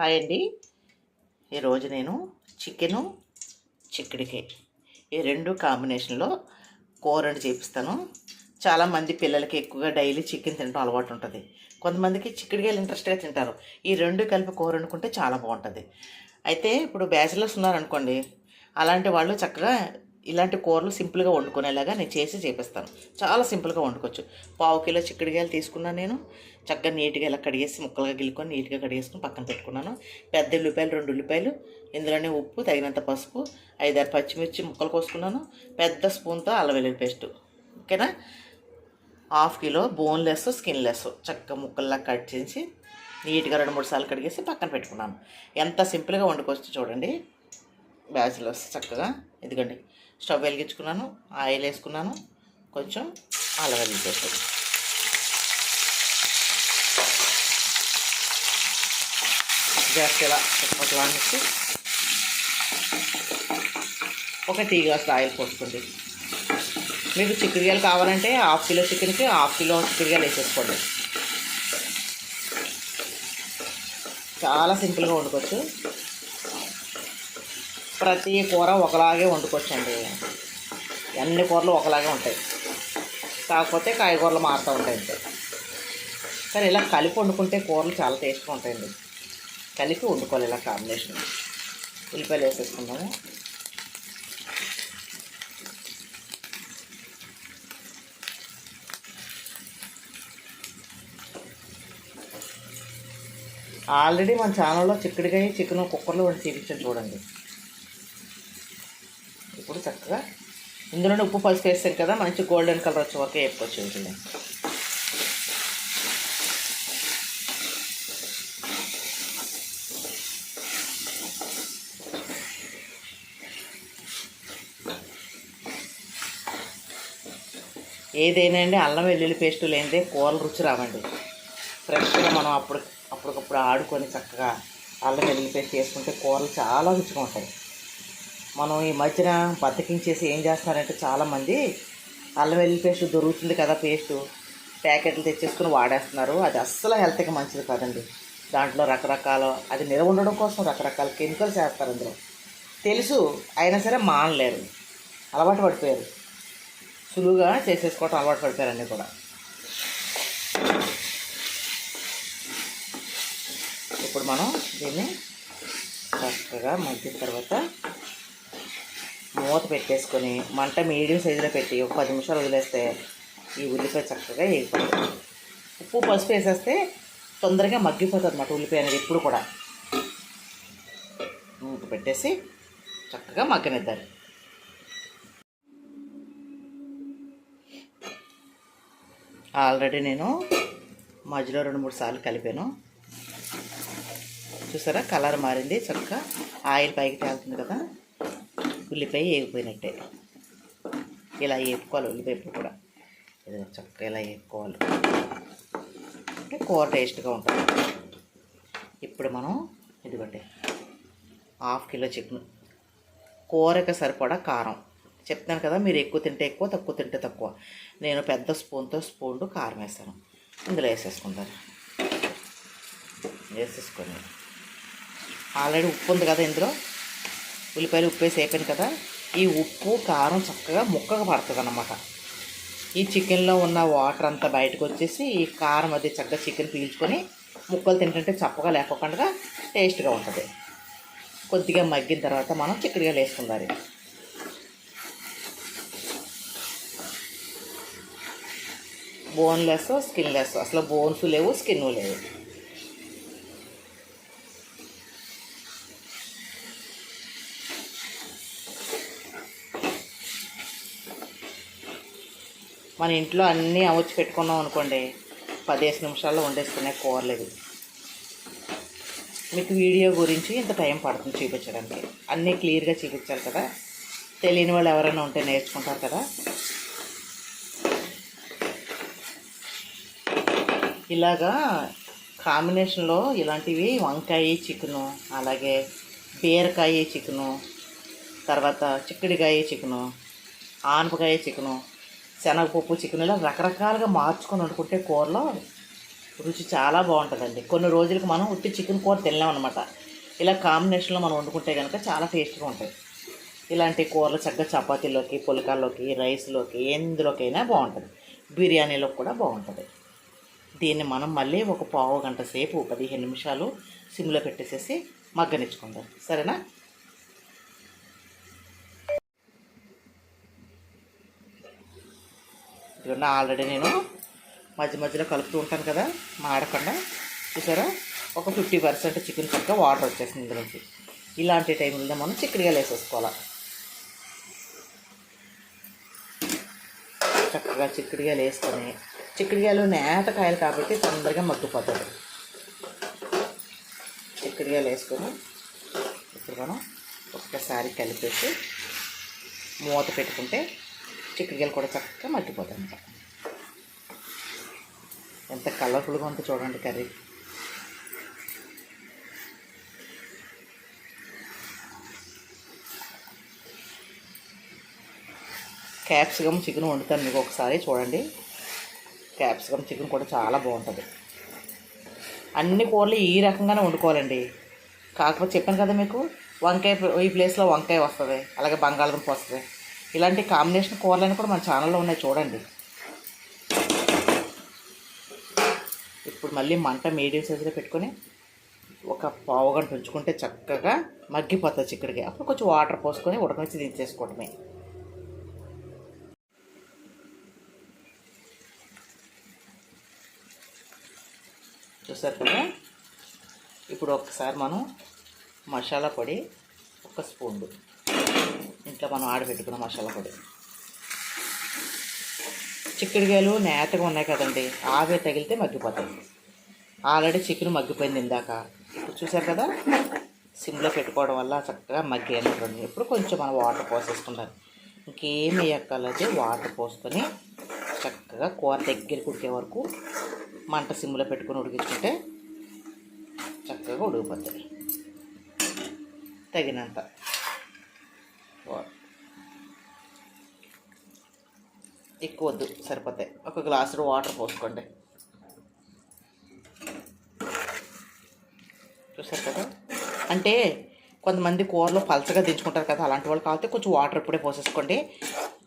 Hi అండి. ఈరోజు నేను చికెను చిక్కుడికాయ ఈ రెండు కాంబినేషన్లో కూరని చేపిస్తాను. చాలామంది పిల్లలకి ఎక్కువగా డైలీ చికెన్ తినడం అలవాటు ఉంటుంది. కొంతమందికి చిక్కుడుకాయలు ఇంట్రెస్ట్గా తింటారు. ఈ రెండు కలిపి కూర వండుకుంటే చాలా బాగుంటుంది. అయితే ఇప్పుడు బ్యాచిలర్స్ ఉన్నారనుకోండి అలాంటి వాళ్ళు చక్కగా ఇలాంటి కూరలు సింపుల్గా వండుకునేలాగా నేను చేసి చేపిస్తాను. చాలా సింపుల్గా వండుకోవచ్చు. పావు కిలో చిక్కుడుకాయలు తీసుకున్నాను నేను చక్కగా నీట్గా ఇలా కడిగేసి ముక్కలుగా గిల్లుకొని నీట్గా కడిగేసుకొని పక్కన పెట్టుకున్నాను. పెద్ద ఉల్లిపాయలు రెండు ఉల్లిపాయలు ఇందులోనే ఉప్పు తగినంత పసుపు ఐదారు పచ్చిమిర్చి ముక్కలు కోసుకున్నాను. పెద్ద స్పూన్తో అల్లం వెల్లుల్లి పేస్ట్. ఓకేనా? హాఫ్ కిలో బోన్లెస్ స్కిన్లెస్ చక్కగా ముక్కల్లా కట్ చేసి నీట్గా రెండు మూడు సార్లు కడిగేసి పక్కన పెట్టుకున్నాను. ఎంత సింపుల్గా వండుకోవచ్చు చూడండి. బ్యాచిలర్స్ చక్కగా. ఇదిగోండి. స్టవ్ వెలిగించుకున్నాను ఆయిల్ వేసుకున్నాను కొంచెం అల్లం వెల్లుల్లి జస్ట్ ఇలా ఒక వన్ ఒక టీ గ్లాస్ ఆయిల్ పోసుకోండి. మీకు చిక్కుడుకాయలు కావాలంటే హాఫ్ కిలో చికెన్కి హాఫ్ కిలో చిక్కుడుకాయలు వేసేసుకోండి. చాలా సింపుల్గా వండుకోవచ్చు. ప్రతి కూర ఒకలాగే వండుకోవచ్చండి. అన్ని కూరలు ఒకలాగే ఉంటాయి. కాకపోతే కాయగూరలు మారుతూ ఉంటాయి కానీ ఇలా కలిపి వండుకుంటే కూరలు చాలా టేస్ట్గా ఉంటాయండి. కలిపి వండుకోవాలి ఇలా కాంబినేషన్. ఉల్లిపాయలు వేసేసుకుందాము. ఆల్రెడీ మన ఛానల్లో చిక్కుడుకాయ చికెన్ కుక్కర్లో వండి చూపించాను చూడండి. కదా ఇందులోనే ఉప్పు పసుపు వేస్తాం కదా మంచి గోల్డెన్ కలర్ వచ్చే వరకు వేపుకోవచ్చు వీటిని ఏదైనా అండి అల్లం వెల్లుల్లి పేస్ట్ లేనిదే కూరలు రుచి రావండి. ఫ్రెష్గా మనం అప్పుడు అప్పటికప్పుడు ఆడుకొని చక్కగా అల్లం వెల్లుల్లి పేస్ట్ చేసుకుంటే కూరలు చాలా రుచిగా ఉంటాయి. మనం ఈ మధ్యన బద్దకించేసి ఏం చేస్తున్నారంటే చాలామంది అల్లం వెల్లుల్లి పేస్ట్ దొరుకుతుంది కదా పేస్టు. ప్యాకెట్లు తెచ్చేసుకుని వాడేస్తున్నారు. అది అస్సలు హెల్త్కి మంచిది కాదండి. దాంట్లో రకరకాల అది నిల్వ ఉండడం కోసం రకరకాల కెమికల్స్ వేస్తారు అందులో. తెలుసు అయినా సరే మానలేరు. అలవాటు పడిపోయారు. సులువుగా చేసేసుకోవటం అలవాటు పడిపోయారు కూడా. ఇప్పుడు మనం దీన్ని చక్కగా మగ్గిన తర్వాత మూత పెట్టేసుకొని మంట మీడియం సైజులో పెట్టి ఒక పది నిమిషాలు వదిలేస్తే ఈ ఉల్లిపాయ చక్కగా వేగిపోతుంది. ఉప్పు పసుపు వేసేస్తే తొందరగా మగ్గిపోతుంది అన్నమాట ఉల్లిపాయ అనేది ఎప్పుడు కూడా. మూత పెట్టేసి చక్కగా మగ్గనిద్దారు ఆల్రెడీ నేను మధ్యలో రెండు మూడు సార్లు కలిపాను. చూసారా? కలర్ మారింది. చక్కగా ఆయిల్ పైకి తేలుతుంది కదా? ఉల్లిపాయ వేగిపోయినట్టే. ఇలా వేపుకోవాలి ఉల్లిపాయ కూడా. ఇది చక్కగా ఇలా వేపుకోవాలి. అంటే కూర టేస్ట్గా ఉంటుంది. ఇప్పుడు మనం ఇదిగోండి హాఫ్ కిలో చికెన్. కూరకి సరిపడా కారం. చెప్తాను కదా మీరు ఎక్కువ తింటే ఎక్కువ తక్కువ తింటే తక్కువ. నేను పెద్ద స్పూన్తో స్పూన్ కారం వేస్తాను. ఇందులో వేసేసుకుంటాను వేసేసుకొని. ఆల్రెడీ ఉప్పు ఉంది కదా ఇందులో? ఉల్లిపాయలు ఉప్పు వేసి అయిపోయింది కదా ఈ ఉప్పు కారం చక్కగా ముక్కగా పడుతుంది అన్నమాట ఈ చికెన్లో ఉన్న వాటర్ అంతా బయటకు వచ్చేసి ఈ కారం అది చక్కగా చికెన్ పీల్చుకొని ముక్కలు తింటుంటే చప్పగా లేకోకుండా టేస్ట్గా ఉంటుంది. కొద్దిగా మగ్గిన తర్వాత మనం చిక్కడిగా వేసుకుందాం బోన్లెస్ స్కిన్లెస్ అసలు బోన్స్ లేవు స్కిన్ లేవు. మన ఇంట్లో అన్నీ అమర్చి పెట్టుకున్నాం అనుకోండి పదిహేను నిమిషాల్లో వండేసుకునే కూరలేదు మీకు వీడియో గురించి ఇంత టైం పడుతుంది చూపించడానికి. అన్నీ క్లియర్గా చూపించాలి కదా. తెలియని వాళ్ళు ఎవరైనా ఉంటే నేర్చుకుంటారు కదా. ఇలాగా కాంబినేషన్లో ఇలాంటివి వంకాయ చికెను అలాగే బీరకాయ చికెను తర్వాత చిక్కుడికాయ చికెను ఆనపకాయ చికెను శనగపప్పు చికెన్ ఇలా రకరకాలుగా మార్చుకొని వండుకుంటే కూరలో రుచి చాలా బాగుంటుందండి. కొన్ని రోజులకు మనం ఉట్టి చికెన్ కూర తినలేమన్నమాట అనమాట ఇలా కాంబినేషన్లో మనం వండుకుంటే కనుక చాలా టేస్ట్గా ఉంటాయి. ఇలాంటి కూరలు చక్కగా చపాతీలోకి పులకాల్లోకి రైస్లోకి ఎందులోకైనా బాగుంటుంది. బిర్యానీలోకి కూడా బాగుంటుంది. దీన్ని మనం మళ్ళీ ఒక పావు గంట సేపు పదిహేను నిమిషాలు సిమ్లో పెట్టేసేసి మగ్గనిచ్చుకుందాం. సరేనా? ఇదిగోండి ఆల్రెడీ నేను మధ్య మధ్యలో కలుపుతూ ఉంటాను కదా మాడకుండా. చూసారా? ఒక ఫిఫ్టీ పర్సెంట్ చికెన్ చక్క వాటర్ వచ్చేసింది ఇందులోంచి. ఇలాంటి టైంలో మనం చిక్కడిగా వేసేసుకోవాలి. చక్కగా చిక్కుడుగాయలు వేసుకొని చిక్కుడుగాయలు నేత కాయలు కాబట్టి తొందరగా మగ్గిపోతుంది చిక్కుడుగాయలు వేసుకొని ఇప్పుడు మనం ఒక్కసారి కలిపేసి మూత పెట్టుకుంటే చిక్కుడుగాయలు కూడా చక్కగా మట్టిపోతాయి ఎంత కలర్ఫుల్గా ఉందో చూడండి కర్రీ. క్యాప్సికమ్ చికెన్ వండుతాను మీకు ఒకసారి చూడండి. క్యాప్సికమ్ చికెన్ కూడా చాలా బాగుంటుంది. అన్ని కూరలు ఈ రకంగానే వండుకోవాలండి. కాకపోతే చెప్పాను కదా మీకు వంకాయ ఈ ప్లేస్లో వంకాయ వస్తుంది అలాగే బంగాళదుంప వస్తుంది. ఇలాంటి కాంబినేషన్ కూరలన్నీ కూడా మన ఛానల్లో ఉన్నాయి చూడండి. ఇప్పుడు మళ్ళీ మంట మీడియం సైజులో పెట్టుకొని ఒక పావు గంట ఉంచుకుంటే చక్కగా మగ్గిపోతుంది చిక్కడికి అప్పుడు కొంచెం వాటర్ పోసుకొని ఉడకనిచ్చి దించేసుకోవటమే చూసారు కదా? ఇప్పుడు ఒకసారి మనం మసాలా పొడి ఒక స్పూన్ ఇట్లా మనం ఆడబెట్టుకున్న మసాలా పొడి. చిక్కుడుకాయలు నేతగా ఉన్నాయి కదండి ఆవే తగిలితే మగ్గిపోతాయి. ఆల్రెడీ చికెన్ మగ్గిపోయింది ఇందాక. ఇప్పుడు చూసారు కదా సిమ్లో పెట్టుకోవడం వల్ల చక్కగా మగ్గి అనేటువంటి ఇప్పుడు కొంచెం మనం వాటర్ పోసేసుకుంటారు ఇంకేమి వేయక్కర్లేదు వాటర్ పోసుకొని చక్కగా కూర దగ్గరికి ఉడికే వరకు మంట సిమ్లో పెట్టుకొని ఉడికించుకుంటే చక్కగా ఉడికిపోతాయి. తగినంత. ఎక్కువ వద్దు సరిపోతాయి. ఒక గ్లాసులో వాటర్ పోసుకోండి. చూసారు కదా? అంటే కొంతమంది కూరలో పలచగా దించుకుంటారు కదా అలాంటి వాళ్ళు కాకపోతే కొంచెం వాటర్ ఇప్పుడే పోసేసుకోండి.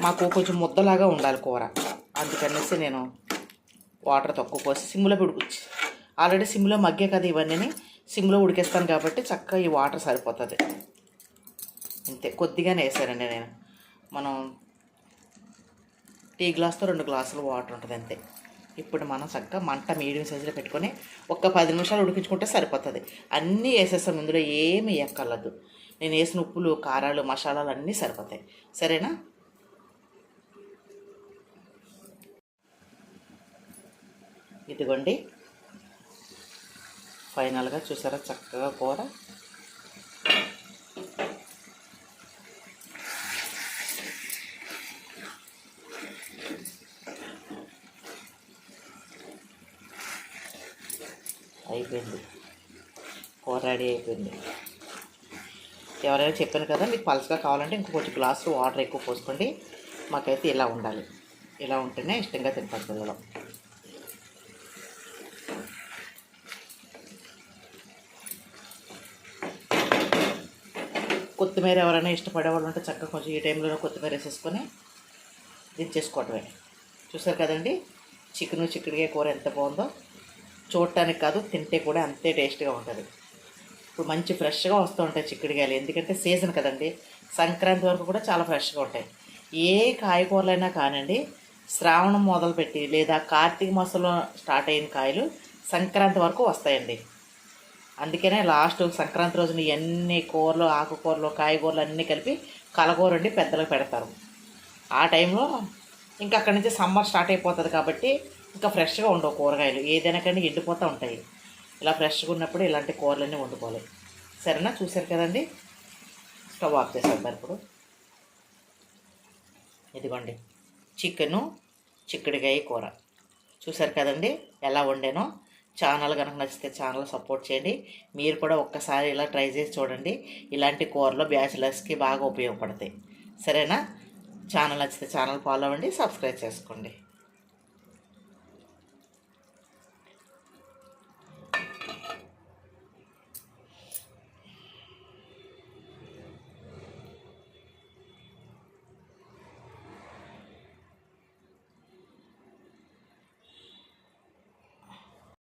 మాకు కొంచెం ముద్దలాగా ఉండాలి కూర. అందుకనేసి నేను వాటర్ తక్కువ పోసి సిమ్లో ఉడికొచ్చి ఆల్రెడీ సిమ్లో మగ్గే కదా ఇవన్నీ సిమ్లో ఉడికేస్తాను కాబట్టి చక్కగా ఈ వాటర్ సరిపోతుంది. అంతే కొద్దిగానే వేసానండి నేను. మనం టీ గ్లాస్తో రెండు గ్లాసులు వాటర్ ఉంటుంది అంతే. ఇప్పుడు మనం చక్కగా మంట మీడియం సైజులో పెట్టుకొని ఒక్క పది నిమిషాలు ఉడికించుకుంటే సరిపోతుంది. అన్నీ వేసేస్తాం ఇందులో ఏమి ఎక్కర్లేదు. నేను వేసిన ఉప్పులు కారాలు మసాలాలు అన్నీ సరిపోతాయి. సరేనా? ఇదిగోండి. ఫైనల్గా చూసారా చక్కగా కూర? అయిపోయింది. కూర రెడీ అయిపోయింది. ఎవరైనా చెప్పాను కదా మీకు పల్స్గా కావాలంటే ఇంకొకటి కొంచెం గ్లాసు వాటర్ ఎక్కువ పోసుకోండి. మాకైతే ఇలా ఉండాలి. ఇలా ఉంటేనే ఇష్టంగా తింటారు పిల్లలు కొత్తిమీర ఎవరైనా ఇష్టపడే వాళ్ళు ఉంటే చక్కగా కొంచెం ఈ టైంలోనే కొత్తిమీర వేసేసుకొని దించేసుకోవటమే. చూసారు కదండి? చికెన్ చిక్కుడుగా కూర ఎంత బాగుందో. చూడటానికి కాదు తింటే కూడా అంతే టేస్ట్గా ఉంటుంది. ఇప్పుడు మంచి ఫ్రెష్గా వస్తూ ఉంటాయి చిక్కుడుకాయలు. ఎందుకంటే సీజన్ కదండి. సంక్రాంతి వరకు కూడా చాలా ఫ్రెష్గా ఉంటాయి. ఏ కాయకూరలైనా కానండి శ్రావణం మొదలుపెట్టి లేదా కార్తీక మాసంలో స్టార్ట్ అయిన కాయలు సంక్రాంతి వరకు వస్తాయండి. అందుకనే లాస్ట్ సంక్రాంతి రోజున ఎన్ని కూరలు ఆకుకూరలు కాయగూరలు అన్నీ కలిపి కలగూరండి పెద్దలకు పెడతారు. ఆ టైంలో ఇంకా అక్కడి నుంచి సమ్మర్ స్టార్ట్ అయిపోతుంది కాబట్టి ఇంకా ఫ్రెష్గా ఉండవు కూరగాయలు. ఏదైనా కానీ ఎండిపోతూ ఉంటాయి. ఇలా ఫ్రెష్గా ఉన్నప్పుడు ఇలాంటి కూరలన్నీ వండుకోవాలి. సరేనా? చూసారు కదండి? స్టవ్ ఆఫ్ చేసాం మరి ఇప్పుడు. ఇదిగోండి. చికెను చిక్కుడుకాయ కూర. చూసారు కదండి? ఎలా వండానో. ఛానల్ కనుక నచ్చితే ఛానల్ సపోర్ట్ చేయండి. మీరు కూడా ఒక్కసారి ఇలా ట్రై చేసి చూడండి. ఇలాంటి కూరలు బ్యాచిలర్స్కి బాగా ఉపయోగపడతాయి. సరేనా? ఛానల్ నచ్చితే ఛానల్ ఫాలో అవ్వండి సబ్స్క్రైబ్ చేసుకోండి.